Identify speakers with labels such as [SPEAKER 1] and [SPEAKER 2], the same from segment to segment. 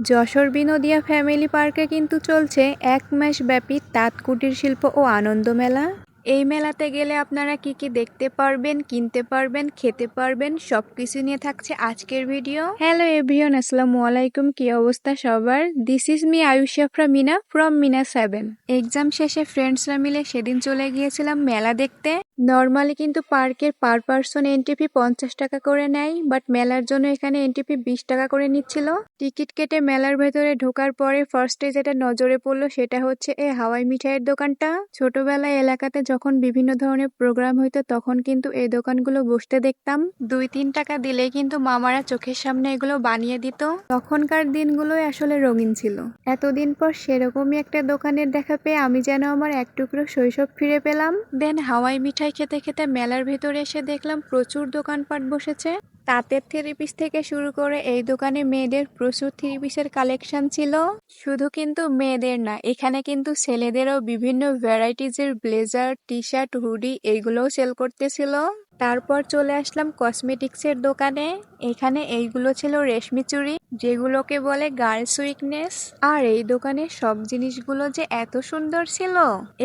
[SPEAKER 1] Jessore বিনোদিয়া family পার্কে কিন্তু চলছে এক মাস ব্যাপী তাঁত কুটির শিল্প ও আনন্দ মেলা। এই মেলাতে গেলে আপনারা কি কি দেখতে পারবেন কিনতে পারবেন খেতে পারবেন সবকিছু নিয়ে থাকছে আজকের ভিডিও। হ্যালো এভরিওন আসসালামু আলাইকুম। কি অবস্থা সবার? This is me আয়ুষাফরা Mina from Mina seven exam শেষে ফ্রেন্ডসরা মিলে সেদিন চলে গিয়েছিলাম মেলা দেখতে। নর্মালি কিন্তু পার্কের পার পার্সন এন্ট্রি ফি পঞ্চাশ টাকা করে নেয় বাট মেলার জন্য এখানে এন্ট্রি ফি বিশ টাকা করে নিচ্ছিল। টিকিট কেটে মেলার ভেতরে ঢোকার পরে ফার্স্টে যেটা নজরে পড়ল সেটা হচ্ছে এ হাওয়াই মিঠাইয়ের দোকানটা। ছোটবেলায় এলাকাতে যখন বিভিন্ন ধরনের প্রোগ্রাম হইতো, তখন কিন্তু এই দোকানগুলো বসতে দেখতাম। দুই তিন টাকা দিলে কিন্তু মামারা চোখের সামনে এগুলো বানিয়ে দিত। তখনকার দিনগুলোই আসলে রঙিন ছিল। এতদিন পর সেরকমই একটা দোকানের দেখা পেয়ে আমি যেন আমার এক টুকরো শৈশব ফিরে পেলাম। দেন হাওয়াই মিঠাই খেতে খেতে মেলার ভেতরে এসে দেখলাম প্রচুর দোকানপাট বসেছে। তাঁতের থ্রি পিস থেকে শুরু করে এই দোকানে মেয়েদের প্রচুর থ্রি পিসের কালেকশন ছিল। শুধু কিন্তু মেয়েদের না, এখানে কিন্তু ছেলেদেরও বিভিন্ন ভ্যারাইটিজের ব্লেজার টি শার্ট হুডি এইগুলোও সেল করতেছিল। তারপর চলে আসলাম কসমেটিক্সের দোকানে। এখানে এইগুলো ছিল রেশমি চুড়ি, যেগুলোকে বলে গার্লস উইকনেস আর এই দোকানে সব জিনিসগুলো যে এত সুন্দর ছিল,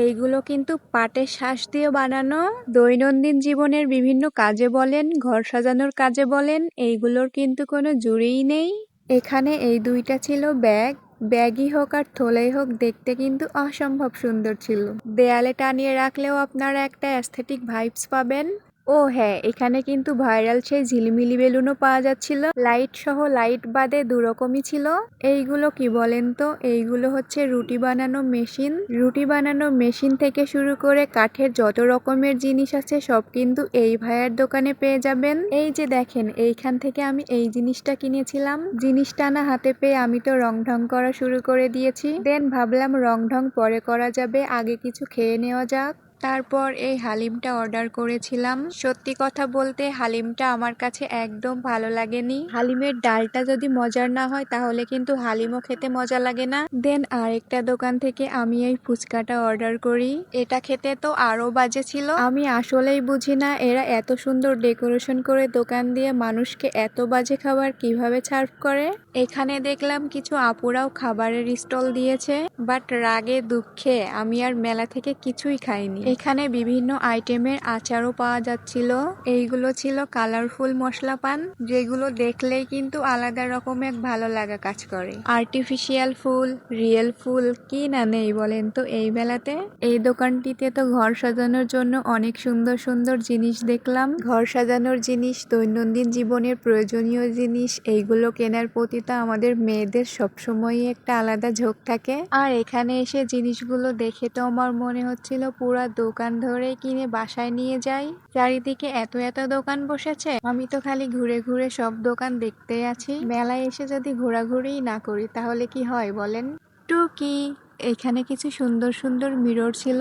[SPEAKER 1] এইগুলো কিন্তু পাটের শ্বাস দিয়ে বানানো। দৈনন্দিন জীবনের বিভিন্ন কাজে বলেন, ঘর সাজানোর কাজে বলেন, এইগুলোর কিন্তু কোনো জুড়িই নেই। এখানে এই দুইটা ছিল ব্যাগ। ব্যাগই হোক আর থলেই হোক, দেখতে কিন্তু অসম্ভব সুন্দর ছিল। দেয়ালে টানিয়ে রাখলেও আপনারা একটা অ্যাস্থেটিক ভাইবস পাবেন। ও হ্যাঁ এখানে কিন্তু ভাইরাল সেই ঝিলিমিলি বেলুনও পাওয়া যাচ্ছিল। লাইট সহ লাইট বাদে দুরকমই ছিল। এইগুলো কি বলেন তো? এইগুলো হচ্ছে রুটি বানানো মেশিন। রুটি বানানো মেশিন থেকে শুরু করে কাঠের যত রকমের জিনিস আছে সব কিন্তু এই ভাইয়ার দোকানে পেয়ে যাবেন। এই যে দেখেন, এইখান থেকে আমি এই জিনিসটা কিনেছিলাম। জিনিসটা না হাতে পেয়ে আমি তো রং ঢং করা শুরু করে দিয়েছি। দেন ভাবলাম রং ঢং পরে করা যাবে, আগে কিছু খেয়ে নেওয়া যাক। তারপর এই হালিমটা অর্ডার করেছিলাম। সত্যি কথা বলতে হালিমটা আমার কাছে একদম ভালো লাগেনি। হালিমের ডালটা যদি মজার না হয়, তাহলে কিন্তু হালিমও খেতে মজা লাগে না। দেন আরেকটা দোকান থেকে আমি এই ফুচকাটা অর্ডার করি। এটা খেতে তো আরও বাজে ছিল। আমি আসলেই বুঝি না, এরা এত সুন্দর ডেকোরেশন করে দোকান দিয়ে মানুষকে এত বাজে খাবার কীভাবে সার্ভ করে। এখানে দেখলাম কিছু আপুরাও খাবারের স্টল দিয়েছে, বাট রাগে দুঃখে আমি আর মেলা থেকে কিছুই খাইনি। এখানে বিভিন্ন আইটেমের আচারও পাওয়া যাচ্ছিল। এইগুলো ছিল কালারফুল মশলা পান, যেগুলো দেখলেই কিন্তু আলাদা রকমের ভালো লাগা কাজ করে। আর্টিফিশিয়াল ফুল রিয়েল ফুল, কি না নেই বলেন তো এই বেলাতে এই দোকানটিতে তো ঘর সাজানোর জন্য অনেক সুন্দর সুন্দর জিনিস দেখলাম। ঘর সাজানোর জিনিস, দৈনন্দিন জীবনের প্রয়োজনীয় জিনিস, এইগুলো কেনার প্রতি তো আমাদের মেয়েদের সবসময়ই একটা আলাদা ঝোঁক থাকে। আর এখানে এসে জিনিসগুলো দেখে তো আমার মনে হচ্ছিল পুরা দোকান ধরে কিনে বাসায় নিয়ে যাই। চারিদিকে এত এত দোকান বসেছে, আমি তো খালি ঘুরে ঘুরে সব দোকান দেখতে আছি। মেলায় এসে যদি ঘোরাঘুরি না করি, তাহলে কি হয় বলেন? টুকি। এখানে কিছু সুন্দর সুন্দর মিরর ছিল,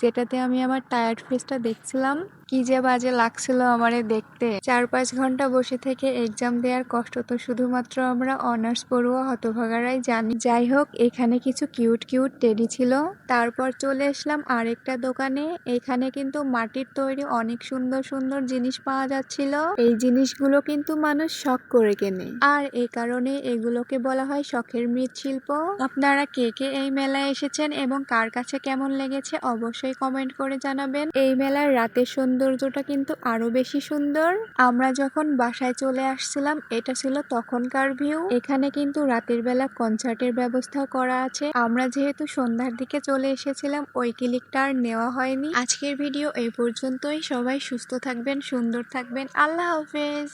[SPEAKER 1] যেটাতে আমি আমার টায়ার্ড ফেসটা দেখছিলাম। কি যে বাজে লাগছিল আমারে দেখতে। চার পাঁচ ঘণ্টা বসে থেকে এক্সাম দেওয়ার কষ্ট তো শুধুমাত্র আমরা অনার্স পড়ুয়া হতভাগারাই জানি। যাই হোক, এখানে কিছু কিউট কিউট টেডি ছিল। তারপর চলে আসলাম আরেকটা দোকানে। এখানে কিন্তু মাটির তৈরি অনেক সুন্দর সুন্দর জিনিস পাওয়া যাচ্ছিল। এই জিনিসগুলো কিন্তু মানুষ শখ করে কেনে। আর এই কারণে এগুলোকে বলা হয় শখের মৃৎশিল্প। আপনারা কে কে এই মেলায় এসেছেন এবং কার কাছে কেমন লেগেছে অবশ্যই কমেন্ট করে জানাবেন। এই মেলার রাতের সৌন্দর্যটা কিন্তু আরও বেশি সুন্দর। আমরা যখন বাসায় চলে আসছিলাম, এটা ছিল তখনকার ভিউ এখানে কিন্তু রাতের বেলা কনসার্টের ব্যবস্থা করা আছে। আমরা যেহেতু সন্ধ্যার দিকে চলে এসেছিলাম, ওই ক্লিকটা আর নেওয়া হয়নি। আজকের ভিডিও এই পর্যন্তই। সবাই সুস্থ থাকবেন, সুন্দর থাকবেন। আল্লাহ হাফেজ।